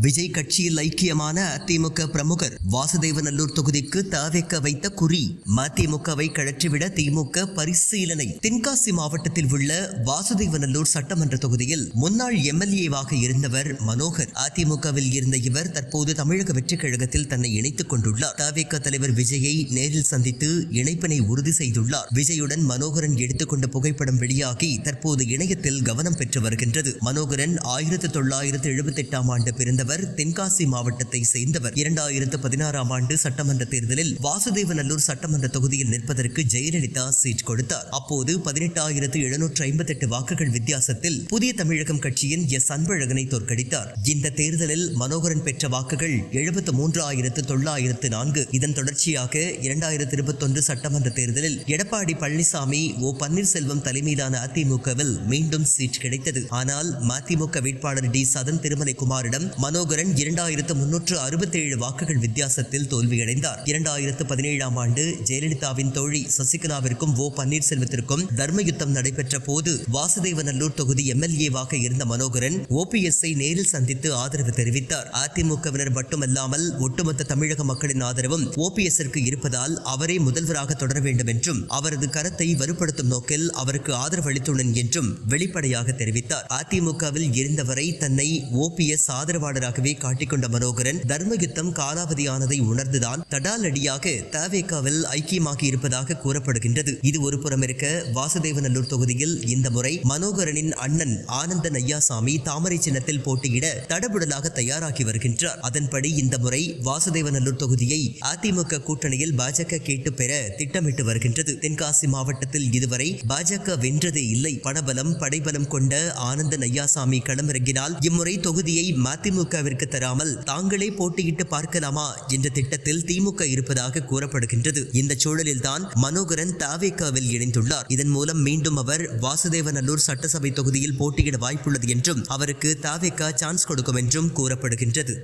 விஜய் கட்சியில் ஐக்கியமான அதிமுக பிரமுகர் வாசுதேவநல்லூர் தொகுதிக்கு தாவேக்க வைத்த குறி. மதிமுகவை கழற்றிவிட திமுக பரிசீலனை. தென்காசி மாவட்டத்தில் உள்ள வாசுதேவநல்லூர் சட்டமன்ற தொகுதியில் முன்னாள் எம்எல்ஏவாக இருந்தவர் மனோகர். அதிமுகவில் இருந்த இவர் தற்போது தமிழக வெற்றிக் கழகத்தில் தன்னை இணைத்துக் கொண்டுள்ளார். தாவேக்க தலைவர் விஜயை நேரில் சந்தித்து இணைப்பினை உறுதி செய்துள்ளார். விஜயுடன் மனோகரன் எடுத்துக்கொண்ட புகைப்படம் வெளியாகி தற்போது இணையத்தில் கவனம் பெற்று வருகின்றது. மனோகரன் ஆயிரத்து தொள்ளாயிரத்து எழுபத்தி எட்டாம் ஆண்டு பிறந்தவர் என்பவர் தென்காசி மாவட்டத்தை சேர்ந்தவர். இரண்டாயிரத்து பதினாறாம் ஆண்டு சட்டமன்ற தேர்தலில் வாசுதேவநல்லூர் சட்டமன்ற தொகுதியில் நிற்பதற்கு ஜெயலலிதா சீட் கொடுத்தார். அப்போது பதினெட்டாயிரத்து எழுநூற்று ஐம்பத்தி எட்டு வாக்குகள் வித்தியாசத்தில் புதிய தமிழகம் கட்சியின் எஸ். அன்பழகனை தோற்கடித்தார். இந்த தேர்தலில் மனோகரன் பெற்ற வாக்குகள் எழுபத்து மூன்றாயிரத்து தொள்ளாயிரத்து நான்கு. இதன் தொடர்ச்சியாக இரண்டாயிரத்து இருபத்தொன்று சட்டமன்ற தேர்தலில் எடப்பாடி பழனிசாமி ஓ. பன்னீர்செல்வம் தலைமையிலான அதிமுகவில் மீண்டும் சீட் கிடைத்தது. ஆனால் மதிமுக வேட்பாளர் டி. சதன் திருமலை குமாரிடம் மனோ மனோகரன் இரண்டாயிரத்து முன்னூற்று அறுபத்தேழு வாக்குகள் வித்தியாசத்தில் தோல்வியடைந்தார். இரண்டாயிரத்து பதினேழாம் ஆண்டு ஜெயலலிதாவின் தோழி சசிகலாவிற்கும் ஓ பன்னீர்செல்வத்திற்கும் தர்மயுத்தம் நடைபெற்ற போது வாசுதேவநல்லூர் தொகுதி எம்எல்ஏவாக இருந்த மனோகரன் ஓபிஎஸ்ஐ நேரில் சந்தித்து ஆதரவு தெரிவித்தார். அதிமுகவினர் மட்டுமல்லாமல் ஒட்டுமொத்த தமிழக மக்களின் ஆதரவும் ஓபிஎஸ்ற்கு இருப்பதால் அவரே முதல்வராக தொடர வேண்டும் என்றும் அவரது கரத்தை வலுப்படுத்தும் நோக்கில் அவருக்கு ஆதரவு அளித்துள்ளேன் என்றும் வெளிப்படையாக தெரிவித்தார். அதிமுகவில் இருந்தவரை தன்னை ஓபிஎஸ் ஆதரவாளர் ஆதரவாளராகவே காட்டிக்கொண்ட மனோகரன் தர்மயுத்தம் காலாவதியானதை உணர்ந்துதான் தடாலடியாக தவேகாவில் ஐக்கியமாகி இருப்பதாக கூறப்படுகின்றது. இது ஒரு புறம் இருக்க வாசுதேவநல்லூர் தொகுதியில் இந்த முறை மனோகரனின் அண்ணன் ஆனந்தன் ஐயாசாமி தாமரை சின்னத்தில் போட்டியிட தடபுடலாக தயாராகி வருகின்றார். அதன்படி இந்த முறை வாசுதேவநல்லூர் தொகுதியை அதிமுக கூட்டணியில் பாஜக கேட்டு பெற திட்டமிட்டு வருகின்றது. தென்காசி மாவட்டத்தில் இதுவரை பாஜக வென்றதே இல்லை. பணபலம் படைபலம் கொண்ட ஆனந்தன் ஐயாசாமி களமிறங்கினால் இம்முறை தொகுதியை மதிமுக மதிமுகவிற்கு தராமல் தாங்களே போட்டியிட்டு பார்க்கலாமா என்ற திட்டத்தில் திமுக இருப்பதாக கூறப்படுகின்றது. இந்த சூழலில்தான் மனோகரன் தாவேக்காவில் இணைந்துள்ளார். இதன் மூலம் மீண்டும் அவர் வாசுதேவநல்லூர் சட்டசபை தொகுதியில் போட்டியிட வாய்ப்புள்ளது என்றும் அவருக்கு தாவேக்கா சான்ஸ் கொடுக்கும் என்றும் கூறப்படுகின்றது.